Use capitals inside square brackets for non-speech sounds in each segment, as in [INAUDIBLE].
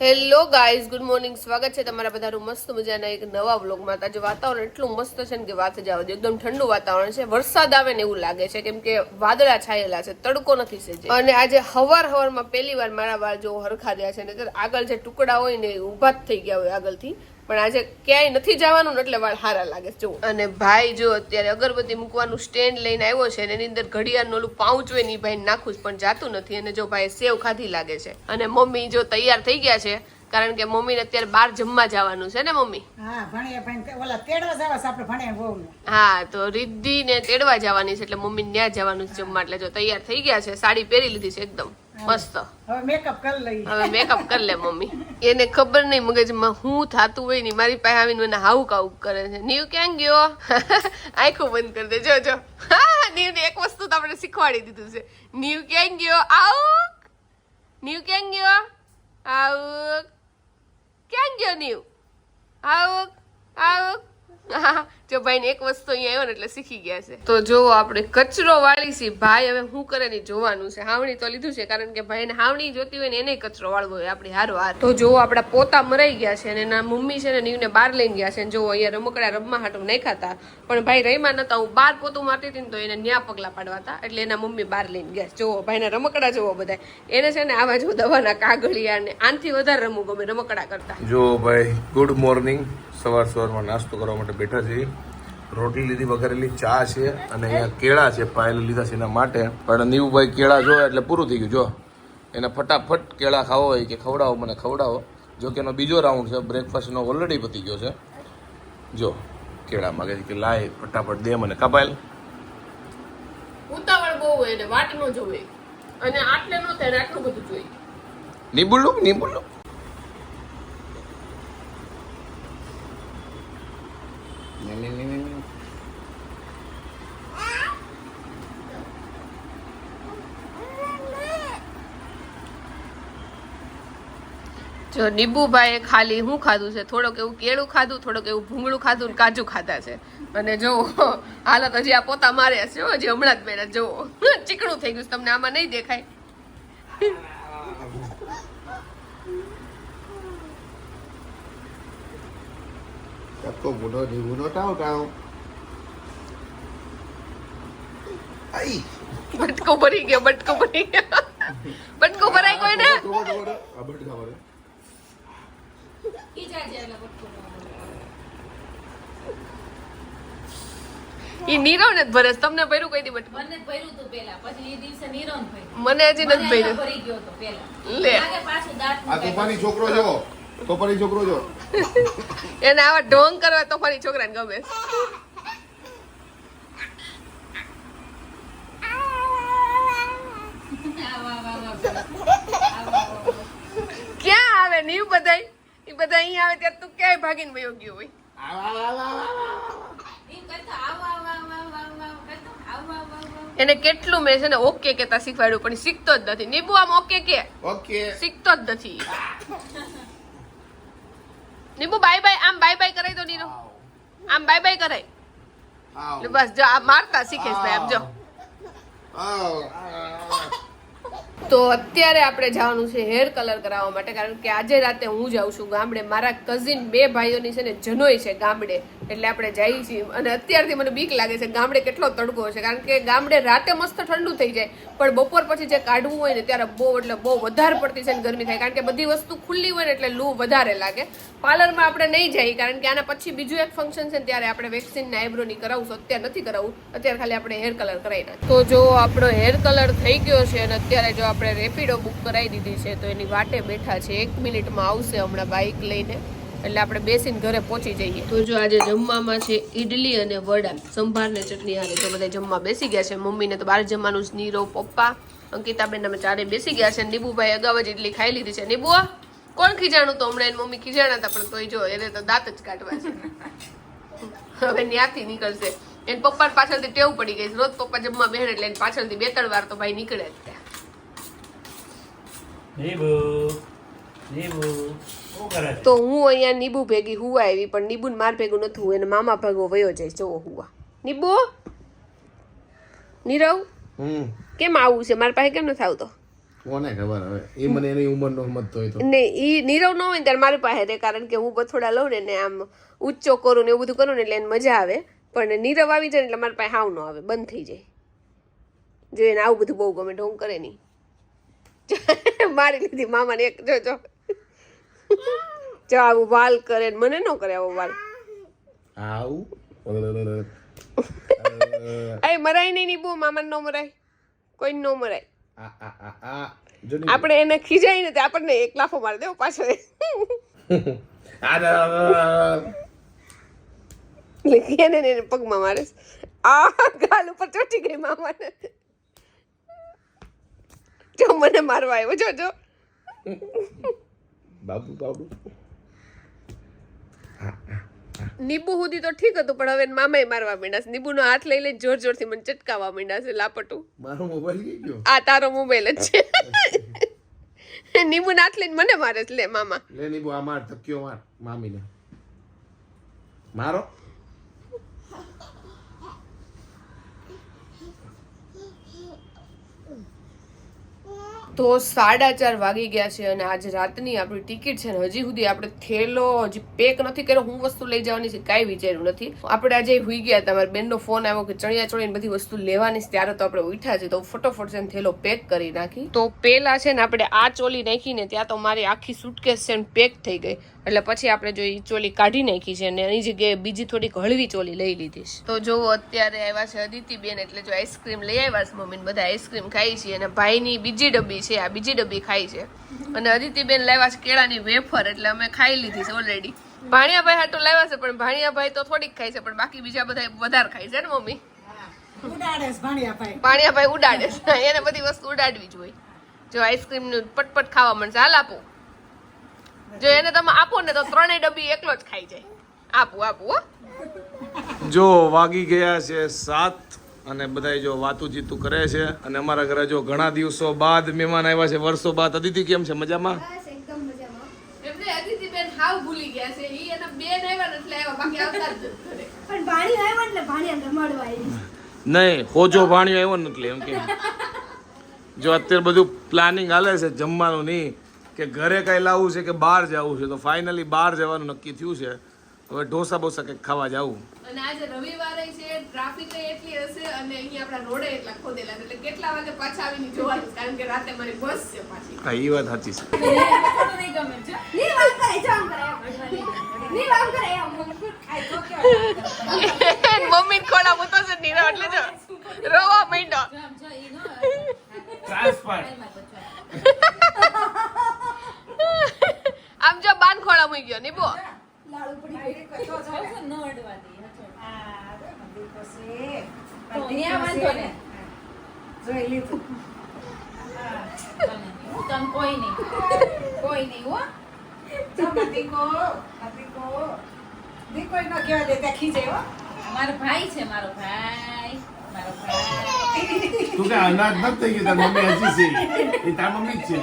Hello guys good morning સ્વાગત છે તમારા બધાનું મસ્ત મજાના એક નવા વ્લોગમાં. આજે વાતાવરણ એટલું મસ્ત છે ને કે વાત જ આવે એકદમ ઠંડુ વાતાવરણ છે. વરસાદ આવે ને એવું લાગે છે. કેમ કે વાદળા છાયેલા છે. તડકો નથી સેજે અને આજે હવાર હવારમાં પહેલી વાર મારા વાળ જો હરખા થયા છે ને આગળ જે ટુકડા હોય ને એ ઊભા જ થઈ ગયા હોય આગળથી. પણ આજે ક્યાંય નથી જવાનું ને એટલે વાળ હારા લાગે છે. જો અને ભાઈ જો અત્યારે અગરબત્તી મૂકવાનું સ્ટેન્ડ લઈને આવ્યો છે અને એની અંદર ઘડિયાળનું ઓલું પાઉચ હોયની ભાઈ નાખું પણ જાતું નથી અને જો ભાઈ સેવ ખાધી લાગે છે. અને મમ્મી જો તૈયાર થઈ ગયા છે કારણ કે મમ્મીને અત્યારે બહાર જમવા જવાનું છે ને મમ્મી? હા તો રિદ્ધિ ને તેડવા જવાની છે એટલે મમ્મી ત્યાં જવાનું છે જમવા. એટલે જો તૈયાર થઈ ગયા છે સાડી પહેરી લીધી છે એકદમ. મસ્ત. હવે મેકઅપ કરી લઈ હવે મેકઅપ કરી લે મમ્મી. એને ખબર નહીં મગજમાં હું થાતું હોય ને મારી પાસે આવીને મને હાવ હાઉક કરે છે. નીવ ક્યાં ગયો? [LAUGHS] આંખો બંધ કરી દે. જો જો. નીવને એક વસ્તુ તો આપણે શીખવાડી દીધું છે. નીવ ક્યાં ગયો? આવું નીવ ક્યાં ગયો? આઉક. ક્યાં ગયો નીવ? આઉક હા, [LAUGHS] જો ભાઈ એક વસ્તુ અહીંયા આવ્યો ને એટલે શીખી ગયા છે. તો જો આપણે, કચરો વાળી છે. ભાઈ હવે શું કરે ને જોવાનું છે. હાવણી તો લીધું છે, કારણ કે ભાઈને હાવણી જોતી હોય ને એને કચરો વાળવો હોય આપણે હારો હાર તો જો આપણા પોતા મરાઈ ગયા છે અને એના મમ્મી છે ને નીવને બહાર લઈ ગયા છે. જો અહીંયા રમકડા રમવા હાટું નાખ્યા હતા. પણ ભાઈ રહીમાં નતા. હું બાર પોતું મારતી હતી ને તો એને ન્યા પગલા પાડવા હતા. એટલે એના મમ્મી બહાર લઈને ગયા. જોવો ભાઈના રમકડા જોવો બધા. એને છે ને આવા જો દવાના કાગળિયા ને આનથી વધારે રમવું ગમે રમકડા કરતા. જો ભાઈ ગુડ મોર્નિંગ સવાર સવારમાં નાસ્તો કરવા માટે બેઠા છીએ. રોટલી લીધી વઘારેલી ચા છે અને અહીંયા કેળા છે પાયેલ લીધા છે એના માટે. પણ નીવુભાઈ કેળા જોવે એટલે પૂરું થઈ ગયું. જો એને ફટાફટ કેળા ખાવો હોય કે ખવડાવો મને ખવડાવો. જો કે એનો બીજો રાઉન્ડ છે બ્રેકફાસ્ટનો ઓલરેડી પતી ગયો છે. જો કેળા માગે છે કે લાય ફટાફટ દે મને. કપાયેલ ઉતાવળ બહુ હોય એટલે વાટ ન જોવે. અને આટલે ન થાય આટલું બધું જોઈએ. નીબુલું નીબુલું. જો નીબુભાઈએ ખાલી શું ખાધું છે? થોડોક એવું કેળું ખાધું, થોડોક એવું ભૂંગળું ખાધું ને કાજુ ખાધા છે. અને જો, હાલત હજી આ પોતા મારે છે હજી હમણાં જ મેળા જો, ચીકણું થઈ ગયું તમને આમાં નહીં દેખાય. Bố [LAUGHS] nó trao trao Ai બટકો ભરી ગયો બટકો ભરી ગયો બટકો ભરાય કોઈ ને ઈ નીરવ ને જ ભરે તમને ભર્યું કઈ દી બટકો મને ભર્યું તું પેલા પછી એ દિવસે નિરોન ભર્યું મને હજી નથી ભર્યું ભરી ગયો તો પેલા લે. લાગે દાંત આ તોફાની છોકરો જો તોફાની છોકરો જો. એને આવા ઢોંગ કરવા તો ફરી છોકરાને ગમે. ક્યાં આવે ને ઈ બધાય? એ બધા અહીંયા આવે ત્યારે તું ક્યાંય ભાગીને વયો ગયો હોય? એને કેટલું મેં છે ને ઓકે કેતા શીખવાડ્યું પણ શીખતો જ નથી. નીબુ આમ ઓકે કે? ઓકે. શીખતો જ નથી નીબુ બાય બાય આમ બાય બાય કરાય તો નીરુ આમ બાય બાય કરાય. બસ જો આ મારતા શીખેશ ભાઈ આમ જો. તો અત્યારે આપણે જવાનું છે હેર કલર કરાવવા માટે કારણ કે આજે રાતે હું જાઉં છું ગામડે. મારા કઝિન બે ભાઈઓની છે ને જનોય છે ગામડે. એટલે આપણે જઈએ છીએ. અને અત્યારથી મને બીક લાગે છે ગામડે કેટલો તડકો છે. કારણ કે ગામડે રાતે મસ્ત ઠંડુ થઈ જાય. પણ બપોર પછી જે કાઢવું હોય ને ત્યારે બહુ એટલે બહુ વધારે પડતી છે ગરમી થાય. કારણ કે બધી વસ્તુ ખુલ્લી હોય ને એટલે લૂ વધારે લાગે. પાર્લરમાં આપણે નહીં જઈએ કારણ કે આના પછી બીજું એક ફંક્શન છે ત્યારે આપણે વેક્સિનને આઈબ્રોની કરાવશું. અત્યારે નથી કરાવવું અત્યારે ખાલી આપણે હેર કલર કરાવી નાખીએ. તો જો આપણો હેર કલર થઈ ગયો છે અને અત્યારે જો આપણે રેપિડો બુક કરાવી દીધી છે, તો એની વાટે બેઠા છે. એક મિનિટમાં આવશે હમણાં બાઇક લઈને. એટલે આપણે બેસીને ઘરે પહોંચી જઈએ. તો જો આજે જમવામાં છે ઈડલી અને વડા. સંભારને ચટણી હારે તો બધા જમવા બેસી ગયા છે. મમ્મીને તો બહાર જમવાનું જ નીરવ પપ્પા. અંકિતાબેન અમે ચારે બેસી ગયા છે. નીબુભાઈ અગાઉ જ ઇડલી ખાઈ લીધી છે. નીબુઆ કોણ ખીજાણું તો હમણાં એની મમ્મી ખીજાણા હતા પણ તોય જો એને તો દાંત જ કાઢવા છે. હવે ન્યાથી નીકળશે. એને પપ્પા પાછળથી ટેવ પડી ગઈ રોજ પપ્પા જમવા બેહે એટલે એને પાછળથી બે ત્રણ વાર તો ભાઈ નીકળે જ ત્યાં. તો હું અહીંયા નીબુ ભેગી હુવા આવી પણ નીબુ માર ભેગું નથી હું એને મામા ભેગો વયો જાય જોવો હુવા. નીબુ? નીરવ? કેમ આવું છે? મારા પાસે કેમ નથી આવતો? કોને ખબર હવે? એ મને એની ઉંમરનો સમજતો હોય તો. ને ઈ નીરવ ન હોય ત્યારે મારી પાસે રહે કારણ કે હું બથોડા લઉં ને ને આમ ઊંચો કરું ને એવું બધું કરું ને એટલે એને મજા આવે. પણ નીરવ આવી જાય એટલે મારી પાસે હાવ ન આવે બંધ થઈ જાય. જો એને આવું બધું બહુ ગમે ઢોંગ કરે નહીં. [LAUGHS] મારી લીધી મામાને એક જો જો. [LAUGHS] જો આવું વાલ કરે મને ન કરે આવો વાલ. આવું? [LAUGHS] એ મરાય નહીં ની બહુ મામાને ન મરાય. કોઈ ન મરાય. આપણે એને ખીજાય ને આપણને એક લાફો મારી દેવો પાછો. [LAUGHS] એને ને એને પગમાં મારે આ ગાલ ઉપર ચોટી ગઈ મામાને. જો મને મારવા આવ્યો. જો જો. બાબુ બાબુ. નીબુ સુધી તો ઠીક હતું પણ હવે મામાએ મારવા માંડ્યા છે. નીબુનો હાથ લઈ લઈ જોર જોરથી મને ચટકાવવા માંડ્યા છે લાપટું. મારો મોબાઈલ ગઈ ગયો? આ તારો મોબાઈલ જ છે. [LAUGHS] નીબુ હાથ લઈને મને મારે છે લે મામા. લે નીબુ આ માર ધક્યો માર મામીને. મારો? તો સાડા ચાર વાગી ગયા છે અને આજે રાતની આપણી ટિકિટ છે ને હજી સુધી આપણે થેલો હજી પેક નથી કર્યો. હું વસ્તુ લઈ જવાની છે, કાંઈ વિચાર્યું નથી. આપણે આજે હુઈ ગયા, તમારા બેનનો ફોન આવ્યો કે ચણિયા ચોળીને બધી વસ્તુ લેવાની છે, ત્યારે તો આપણે ઉઠ્યા છે તો ફટોફટ છે ને થેલો પેક કરી નાખી. તો પેલા છે ને આપણે આ ચોલી નાખીને ત્યાં તો મારી આખી સુટકેસ છે ને પેક થઈ ગઈ. એટલે પછી આપણે જો એ ચોલી કાઢી નાખી છે અને એની જગ્યાએ બીજી થોડીક હળવી ચોલી લઈ લીધી છે. તો જો અત્યારે આવ્યા છે અદિતિબેન, એટલે જો આઈસ્ક્રીમ લઈ આવ્યા છે મમ્મીને, બધા આઈસ્ક્રીમ ખાઈ છીએ અને ભાઈની બીજી ડબ્બી છે. આ બીજી ડબ્બી ખાઈ છે. અને અદિતિબેન લાવ્યા છે કેળાની વેફર એટલે અમે ખાઈ લીધી છે ઓલરેડી ભાણિયાભાઈ હાટો લાવ્યા છે પણ ભાણિયાભાઈ તો થોડીક ખાય છે પણ બાકી બીજા બધા વધારે ખાય છે ને મમ્મી? ઉડાડે છે ભાણિયા ભાઈ ભાણિયાભાઈ ઉડાડે છે એને બધી વસ્તુ ઉડાડવી જોઈએ જો આઈસ્ક્રીમનું પટપટ ખાવા મળશે હાલ આપો. જો એને તમે આપો ને તો ત્રણેય ડબ્બી એકલો જ ખાઈ જાય. આપું આપું હો. જો વાગી ગયા છે સાત અને બધાય જો વાતું જીતું કરે છે અને અમારા ઘરે જો ઘણા દિવસો બાદ મહેમાન આવ્યા છે. વર્ષો બાદ. અદિતિ કેમ છે? મજામાં? એમને અદિતિબેન હાવ ભૂલી ગયા છે. ઈ એના બેન આવ્યા ને એટલે આવ્યા. બાકી આવતા જ નથી ઘરે. પણ ભાણી આવ્યા એટલે ભાણી અંદર મળવા આવી નહીં હોજો ભાણ્યો આવ્યો ને એટલે એમ કે. જો અત્યારે બધું પ્લાનિંગ હાલે છે જમવાનું નહીં કે ઘરે કઈ લાવવું છે કે બહાર જવું છે તો ફાઇનલી બહાર જવાનું નક્કી થયું છે. હવે ઢોસા બોસા કંઈક ખાવા જવું અને આજે રવિવારે છે ટ્રાફિક એટલી હશે અને અહીંયા આપણા રોડે એટલા ખોદેલા છે એટલે કેટલા વાગે પાછા આવીને જોવાનું? કારણ કે રાતે મારી બસ છે પાછી. હા એ વાત સાચી છે. મમ્મી ખોડા મૂતો છે નીરા એટલે જો. રોવા માંડ્યો ટ્રાન્સફર આમ જો બાન ખોડા મૂકી ગયો નીબો લાડુ પડી ગઈ. જોઈ લીધું કોઈ નહીં કોઈ નહીં હો. દીકો દીકો દીકો ન કહેવા દે ત્યાં ખીજે હો. મારો ભાઈ છે મારો ભાઈ. મારો ભાઈ. તું કે અનાજ નથી થઈ ગયું તાર મમ્મી હજી છે. એ તાર મમ્મી જ છે.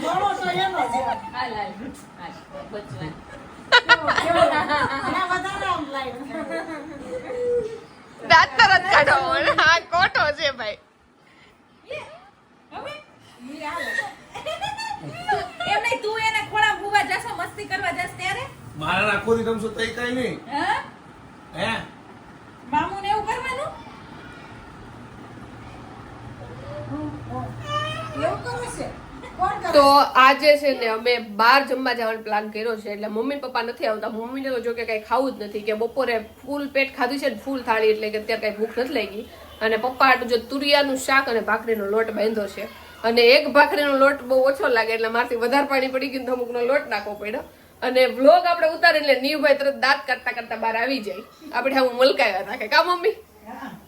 ઘણો તો એનો છે હાલ હાલ હાલ. બચવા. કેવો એના વધારે આમ લાગ્યું. દાંત તરત કાઢો હા કોટો છે ભાઈ ઈ હાલે. એમ નહીં તું એને ખોળા ભૂવા જશો મસ્તી કરવા જશ ત્યારે મારા આખો દી રમશો તઈ કઈ નહીં. હે? હે? મામુને એવું કરવાનું? એવું કરે છે? તો આજે છે ને અમે બહાર જમવા જવાનો પ્લાન કર્યો છે એટલે મમ્મી પપ્પા નથી આવતા. મમ્મીને તો જો કે કઈ ખાવું જ નથી કે બપોરે ફૂલ પેટ ખાધું છે ને ફૂલ થાળી એટલે કે અત્યારે કંઈ ભૂખ નથી લાગી. અને પપ્પા હાટું જો તુરિયાનું શાક અને ભાખરીનો લોટ બાંધ્યો છે. અને એક ભાખરીનો લોટ બહુ ઓછો લાગે એટલે મારથી વધારે પાણી પડી ગયું તો અમુકનો લોટ નાખવો પડ્યો. અને વ્લોગ આપણે ઉતારે એટલે નીવભાઈ તરત દાંત કાઢતા કાઢતા બહાર આવી જાય. આપણે હું મલકાયા રાખે. કા મમ્મી?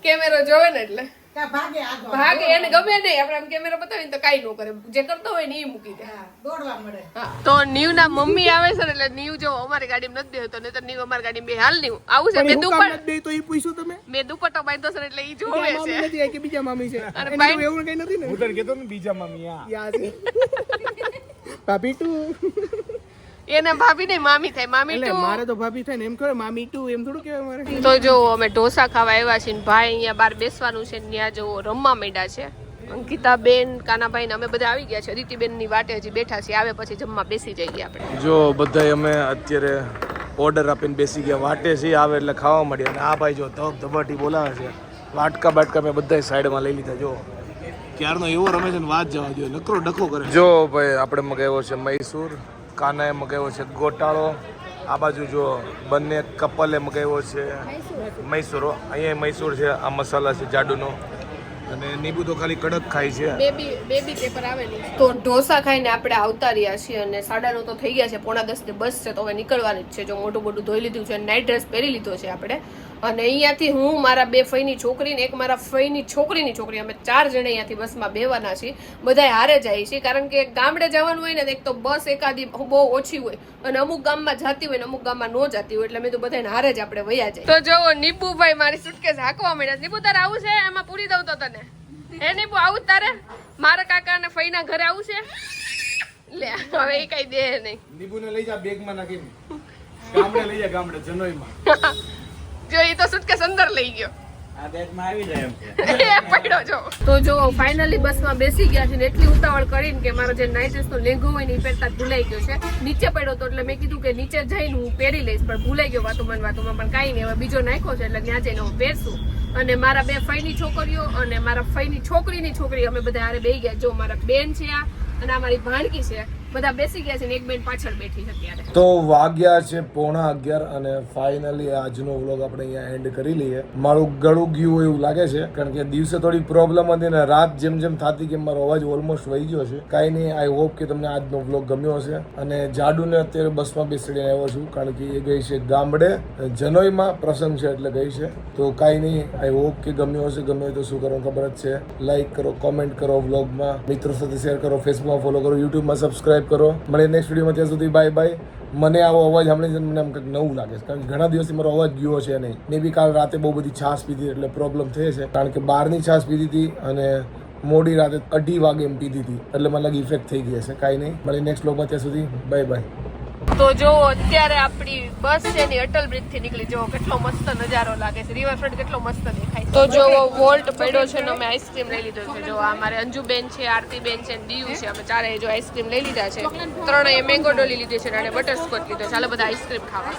કેમેરો જોવે ને એટલે. ભાગે એને ગમે નહીં. આપણે આમ કેમેરો બતાવીને તો કાંઈ ન કરે. જે કરતો હોય ને એ મૂકી દે. દોડવા મળે. તો નીવ ના મમ્મી આવે છે એટલે નીવ જો અમારી ગાડીમાં નથી બેહતો નહીં તો નીવ અમારી ગાડી બે હાલ નીવ. આવું છે મેં દુપટ્ટો. તો પૂછ્યું તમે. મેં દુપટ્ટો બાંધ્યો છે ને એટલે ઈ જોવે મામી છે. નથી કે બીજા મામી છે. અને બાઈ- એવું કઈ નથી ને. હું તને કહેતો ને બીજા મામી આ યાદ [LAUGHS] ભાભી ટુ એને ભાભી નહીં મામી થાય મામી એટલે મારે તો ભાભી થાય ને એમ ખબર મામી ટુ એમ થોડું કહેવાય મારે. તો જો અમે ઢોસા ખાવા આવ્યા છીએ ને ભાઈ અહીંયા બહાર બેસવાનું છે ને ત્યાં જો રમવા માંડ્યા છે. અંકિતા બેન કાનાભાઈ ને અમે બધા આવી ગયા છે અદિતિબેનની વાટે હજી બેઠા છીએ. આવે પછી જમવા બેસી જઈએ આપણે. જો બધાય અમે અત્યારે ઓર્ડર આપીને બેસી ગયા. વાટે છે આવે એટલે ખાવા માંડી અને આ ભાઈ જો ધબ ધબાટી બોલાવે છે. વાટકા બાટકા મેં બધાય સાઈડમાં લઈ લીધા. જો ક્યારનો એવો રમે છે ને વાત જવા દો નકરો ડખો કરે. જો ભાઈ આપણે મગાવ્યો છે મૈસૂર. કાનાએ મગાવ્યો છે ગોટાળો. આ બાજુ જો બંને કપલે મગાવ્યો છે મૈસૂર. અહીંયા મૈસૂર છે, આ મસાલા છે, જાડુનો. અને નીબુ તો ખાલી કડક ખાય છે. બેબી બેબી પેપર આવેલી તો ઢોસા ખાઈને આપણે આવતા રહ્યા છીએ અને સાડા તો થઈ ગયા છે, પોણા દસ ને બસ છે, તો હવે નીકળવાની જ છે. જો મોટું મોટું ધોઈ લીધું છે નાઇટ ડ્રેસ પહેરી લીધો છે આપણે. અને અહીંયાથી હું મારા બે ફઈની છોકરી ને એક મારા ફઈની છોકરીની છોકરી અમે ચાર જણા અહીંયાથી બસમાં બેવાના છીએ બધાય હારે જાય છે. કારણ કે ગામડે જવાનું હોય ને એક તો બસ એકાદી બહુ ઓછી હોય અને અમુક ગામમાં જાતી હોય ને અમુક ગામમાં ન જાતી હોય એટલે મેં તો બધાને હારે જ આપણે વયા જાય. તો જો નીબુભાઈ મારી સુટકેસ હાંકવા માંડ્યા નીબુ તારે આવું છે? એમાં પૂરી દઉં તો તને. હે નીબુ આવું તારે? મારા કાકા અને ફઈના ઘરે આવું છે? લે હવે એ કઈ દે નહીં. નીબુને લઈ જા બેગમાં નાખી ગામડે લઈ જા ગામડે જનોઈમાં [LAUGHS] જો એ તો સુટકેસ અંદર લઈ ગયો. આ બેગમાં આવી જાય એમ છે [LAUGHS] એ પડ્યો જો. તો જો ફાઇનલી બસમાં બેસી ગયા છે ને એટલી ઉતાવળ કરીને કે મારો જે નાઇટ ડ્રેસ નો લેંગો હોય ને એ પહેરતા ભૂલાઈ ગયો છે. નીચે પડ્યો તો એટલે મેં કીધું કે નીચે જઈને હું પહેરી લઈશ પણ ભૂલાઈ ગયો વાતોમાં વાતોમાં પણ કાંઈ નહીં. હવે બીજો નાખ્યો છે એટલે ત્યાં જઈને હું પહેરશું. અને મારા બે ફઈની છોકરીઓ અને મારા ફઈની છોકરીની છોકરી અમે બધા હારે બેસી ગયા. જો મારા બેન છે આ અને આ મારી ભાણકી છે. બધા બેસી ગયા છે ને એક બેન પાછળ બેઠી છે અત્યારે. તો વાગ્યા છે પોણા અગિયાર અને ફાઇનલી આજનો વ્લોગ આપણે અહીંયા એન્ડ કરી લઈએ. મારું ગળું ગયું એવું લાગે છે, કારણ કે દિવસે થોડી પ્રોબ્લેમ હતી ને રાત જેમ જેમ થતી કે મારો અવાજ ઓલમોસ્ટ વહી ગયો છે. કાંઈ નહીં આઈ હોપ કે તમને આજનો વ્લોગ ગમ્યો હશે. અને જાડુને અત્યારે બસમાં બેસીને આવ્યો છું, કારણ કે એ ગઈ છે ગામડે. જનોઈમાં પ્રસંગ છે એટલે ગઈ છે. તો કાંઈ નહીં આઈ હોપ કે ગમ્યો હશે. ગમ્યો તો શું કરવાનું ખબર જ છે. લાઈક કરો કોમેન્ટ કરો વ્લોગમાં મિત્રો સાથે શેર કરો ફેસબુકમાં ફોલો કરો યુટ્યુબમાં સબસ્ક્રાઇબ કરો. મળે નેક્સ્ટ વિડીયોમાં ત્યાં સુધી બાય બાય મને આવો અવાજ સાંભળીને મને આમ કંઈક નવું લાગે છે. કારણ કે ઘણા દિવસથી મારો અવાજ ગયો છે નહીં. મે બી કાલ રાતે બહુ બધી છાશ પીધી એટલે પ્રોબ્લેમ થઈ છે. કારણ કે બહારની છાશ પીધી હતી અને મોડી રાતે અઢી વાગે એમ પીધી હતી. એટલે મને લાગે ઇફેક્ટ થઈ ગઈ હશે. કાંઈ નહીં. મળી નેક્સ્ટ લોકમાં ત્યાં સુધી બાય બાય તો જો અત્યારે આપણી બસ છે ને અટલ બ્રિજથી નીકળી. જો કેટલો મસ્ત નજારો લાગે છે. રિવરફ્રન્ટ કેટલો મસ્ત દેખાય તો જો વોલ્ટ પડ્યો છે ને, અમે આઈસ્ક્રીમ લઈ લીધો છે. જો આ મારે અંજુબેન છે, આરતીબેન છે દીવ છે. અમે ચારે જો આઈસ્ક્રીમ લઈ લીધા છે. ત્રણેય મેંગો ડોલી લીધી છે અને બટરસ્કોચ લીધો છે. ચાલો બધા આઈસ્ક્રીમ ખાવા.